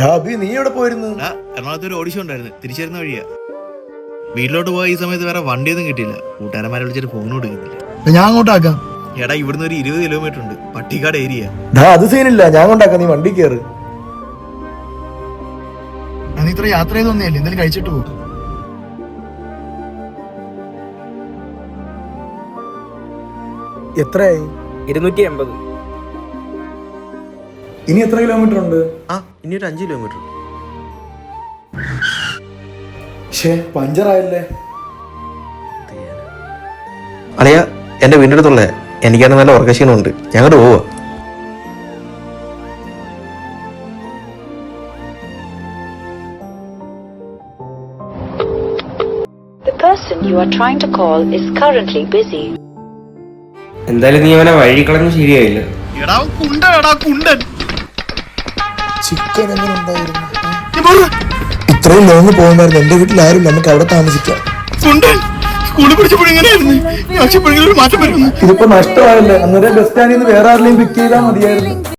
Derby നീ എവിടെ പോയിരുന്നു? എടാ എറണാകുളത്ത് ഒരു ഓഡിഷൻ ഉണ്ടായിരുന്നു. തിരിച്ചിരുന്ന വഴിയാ. വീട്ടിലോട്ട് പോയ ഈ സമയത്ത് വേറെ വണ്ടിയൊന്നും കിട്ടിയില്ല. കൂട്ടുകാരന്മാരെ വിളിച്ചിട്ട് ഫോൺ കൊടുക്കുന്നില്ല ഞാൻ അങ്ങോട്ടാക്കാം. എടാ ഇവിടുന്ന് ഒരു ഇരുപത് കിലോമീറ്റർ ഉണ്ട്. പട്ടിക്കാട് ഏരിയ അത് സീനില്ല ഞാൻ കൊണ്ടാക്കാം നീ വണ്ടി കയറ് ഞാൻ ഇത്ര യാത്ര ചെയ്തൊന്നല്ലേ എന്തെങ്കിലും കഴിച്ചിട്ട് പോകും എത്രയായി? ഇരുന്നൂറ്റി എൺപത്. ഇനി എത്ര കിലോമീറ്റർ ഉണ്ട്? ആ ഇനി ഒരു അഞ്ച് കിലോമീറ്റർ ഷേ പഞ്ചറായല്ലേ അളിയ എന്റെ വീടിന്റെ അടുത്തുള്ള എനിക്കാണ് നല്ല ഉറക്കക്ഷീണമുണ്ട്. ഞങ്ങോട്ട് പോവുക The person you are trying to call is currently busy. എന്തായാലും നീ അവനെ വഴി കളഞ്ഞ് ശരിയായില്ല. എടാ കുണ്ടൻ എടാ കുണ്ടൻ. ചിക്കൻ എങ്ങനെ ഉണ്ടായിരുന്നു? ഇത്രയും ലോങ് പോകുന്നായിരുന്നു എന്റെ വീട്ടിൽ ആരും നമുക്ക് അവിടെ താമസിക്കാം. ഇതിപ്പോ നഷ്ടമായല്ലേ? അന്നേരം ബസ് സ്റ്റാൻഡിൽ നിന്ന് വേറെ ആരെങ്കിലും പിക്ക് ചെയ്താൽ മതിയായിരുന്നു.